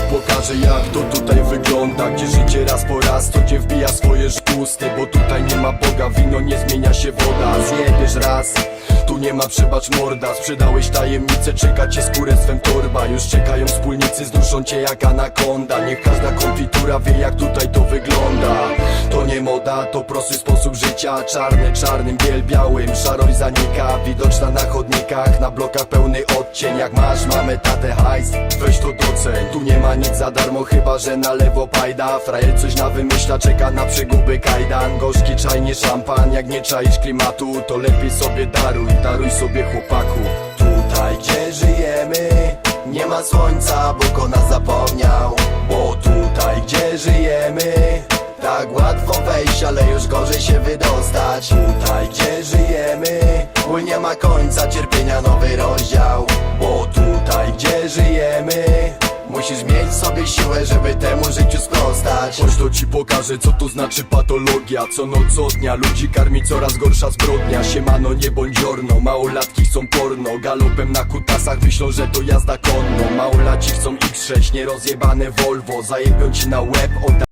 pokażę jak to tutaj wygląda. Gdzie życie raz po raz co cię wbija swoje szpusty Bo tutaj nie ma Boga, wino nie zmienia się woda. Zjebiesz raz, tu nie ma przebacz morda. Sprzedałeś tajemnicę, czeka cię skórę swem torba. Już czekają wspólnicy, zduszą cię jak anakonda. Niech każda konfitura wie jak tutaj to wygląda. To nie moda, to prosty sposób życia. Czarny czarnym, biel białym, szarość zanika Widoczna na chodnikach, na blokach pełny odcień. Jak masz mamę, tatę, hajs, weź to doceń. Tu nie ma nic za darmo, chyba że na lewo pajda. Frajer coś na wymyśla, czeka na przeguby kajdan. Gorzki czaj, nie szampan, jak nie czaisz klimatu To lepiej sobie daruj, daruj sobie chłopaku. Tutaj gdzie żyjemy nie ma słońca, Bóg o nas zapomniał. Bo tutaj gdzie żyjemy tak łatwo wejść, ale już gorzej się wydostać. Tutaj gdzie żyjemy Nie ma końca, cierpienia nowy rozdział. Bo tutaj gdzie żyjemy Musisz mieć sobie siłę, żeby temu życiu sprostać. Chodź to ci pokażę, co to znaczy patologia. Co noc dnia, ludzi karmi coraz gorsza zbrodnia. Siemano, nie bądź ziorno, małolatki chcą porno. Galopem na kutasach myślą, że to jazda konno. Małolaci chcą X6, nierozjebane Volvo. Zajebią ci na łeb,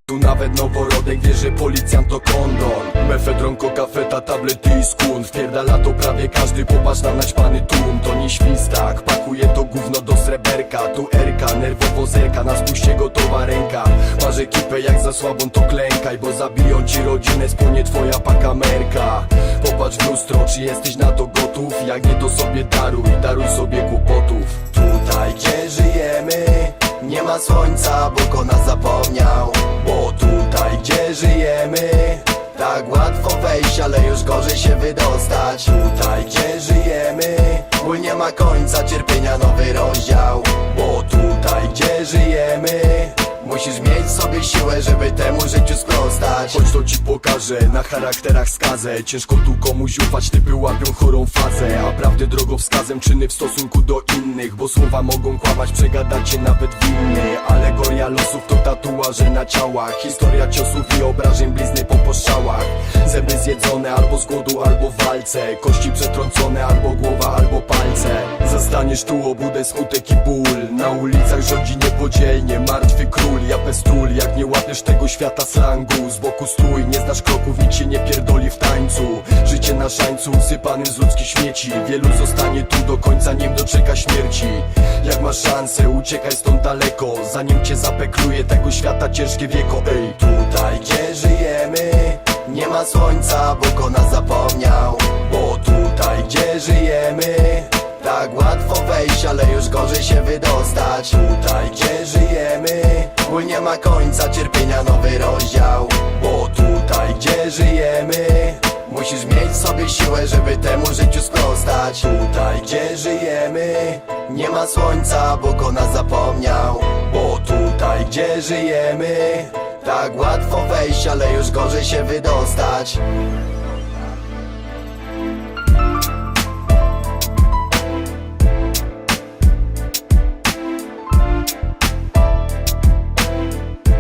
tu nawet noworodek wie, że policjant to kondon Mefedron, kokafeta, tablety i skun Wpierdala to prawie każdy, popatrz na naćpany tłum. To nie świstak, pakuje to gówno do sreberka. Tu Erka, nerwowo zerka, na spuście gotowa ręka. Masz ekipę, jak za słabą to klękaj Bo zabiją ci rodzinę, spłonie twoja pakamerka Popatrz w lustro, czy jesteś na to gotów. Jak nie to sobie daruj, daruj sobie kłopotów. Tutaj gdzie żyjemy nie ma słońca, zapomniał Bo tutaj gdzie żyjemy. Tak łatwo wejść, ale już gorzej się wydostać. Tutaj gdzie żyjemy Ból nie ma końca, cierpienia nowy rozdział sprostać Chodź to ci pokażę, na charakterach skazę. Ciężko tu komuś ufać, typy łapią chorą fazę. A prawdy drogowskazem, czyny w stosunku do innych Bo słowa mogą kłamać, przegadacie nawet winny. Alegoria losów to tatuaże na ciałach. Historia ciosów i obrażeń, Albo z głodu, albo w walce. Kości przetrącone, albo głowa, albo palce. Zastaniesz tu obudę, smutek i ból. Na ulicach rządzi niepodzielnie martwy król. Ja bez tról, jak nie łapiesz tego świata slangu Z boku stój, nie znasz kroków, nikt się nie pierdoli w tańcu. Życie na szańcu, usypanym z ludzkich śmieci. Wielu zostanie tu do końca, nim doczeka śmierci. Jak masz szansę, uciekaj stąd daleko. Zanim cię zapekluje tego świata ciężkie wieko. Ej, nie ma słońca, Bóg o nas zapomniał. Bo tutaj gdzie żyjemy Tak łatwo wejść, ale już gorzej się wydostać. Tutaj gdzie żyjemy Ból nie ma końca, cierpienia nowy rozdział. Bo tutaj gdzie żyjemy Musisz mieć w sobie siłę, żeby temu życiu sprostać. Tutaj gdzie żyjemy Nie ma słońca, Bóg o nas zapomniał. Bo tutaj gdzie żyjemy tak łatwo wejść, ale już gorzej się wydostać